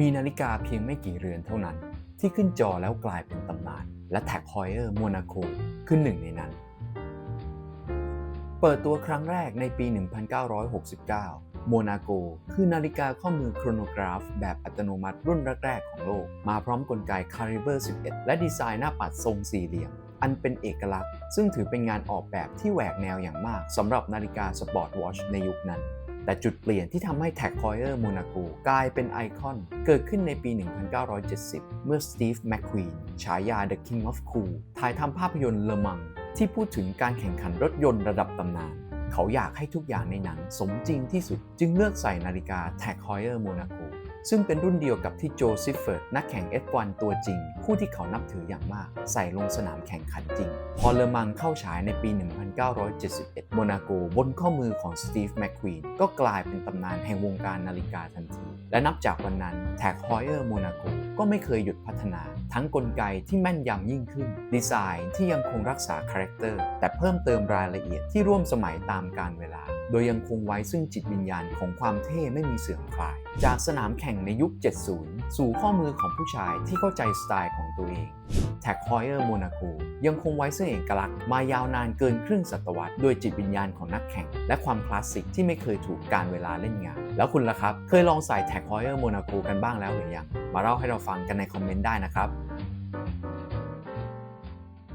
มีนาฬิกาเพียงไม่กี่เรือนเท่านั้น ที่ขึ้นจอแล้วกลายเป็นตำนาน และแท็กฮอยเออร์โมนาโกคือหนึ่งในนั้น เปิดตัวครั้งแรกในปี 1969 โมนาโกคือนาฬิกาข้อมือโครโนกราฟ แบบอัตโนมัติรุ่นแรกๆของโลก มาพร้อมกลไก Caliber 11 และดีไซน์หน้าปัดทรงสี่เหลี่ยม อันเป็นเอกลักษณ์ ซึ่งถือเป็นงานออกแบบที่แหวกแนวอย่างมากสำหรับนาฬิกาสปอร์ตวอชในยุคนั้น แต่จุดเปลี่ยนที่ทำให้ Tag Heuer Monaco กลายเป็นไอคอน เกิดขึ้นในปี 1970 เมื่อสตีฟแมคควีนฉายา The King of Cool ถ่ายทำภาพยนตร์เลมังที่พูดถึงการแข่งขันรถยนต์ระดับตำนาน เขาอยากให้ทุกอย่างในหนังสมจริงที่สุด จึงเลือกใส่นาฬิกา Tag Heuer Monaco ซึ่งเป็นรุ่นเดียวกับที่โจซิฟเฟิร์ดนักแข่ง F1 ตัวจริง ผู้ที่เขานับถืออย่างมาก ใส่ลงสนามแข่งขันจริง พอเลอมังเข้าฉายในปี 1971 โมนาโกบนข้อมือของสตีฟแมคควีนก็กลายเป็นตำนานแห่งวงการนาฬิกาทันที และนับจากวันนั้นแท็กฮอยเออร์โมนาโก ก็ไม่เคยหยุดพัฒนา ทั้งกลไกที่แม่นยำยิ่งขึ้น ดีไซน์ที่ยังคงรักษาคาแรคเตอร์แต่เพิ่มเติมรายละเอียดที่ร่วมสมัยตามกาลเวลาโดยยังคงไว้ซึ่งจิตวิญญาณของความเท่ไม่มีเสื่อมคลาย จากสนามแข่งในยุค 70 สู่ข้อมือของผู้ชายที่เข้าใจสไตล์ของตัวเองแท็กฮอยเออร์โมนาโกยังคงไว้ซึ่งเอกลักษณ์มายาวนานเกินครึ่งศตวรรษโดยจิตวิญญาณของนักแข่ง และความคลาสสิกที่ไม่เคยถูกการเวลาเล่นงาน แล้วคุณล่ะครับ เคยลองใส่แท็กฮอยเออร์โมนาโกกันบ้างแล้วหรือยัง มาเล่าให้เราฟังกันในคอมเมนต์ได้นะครับ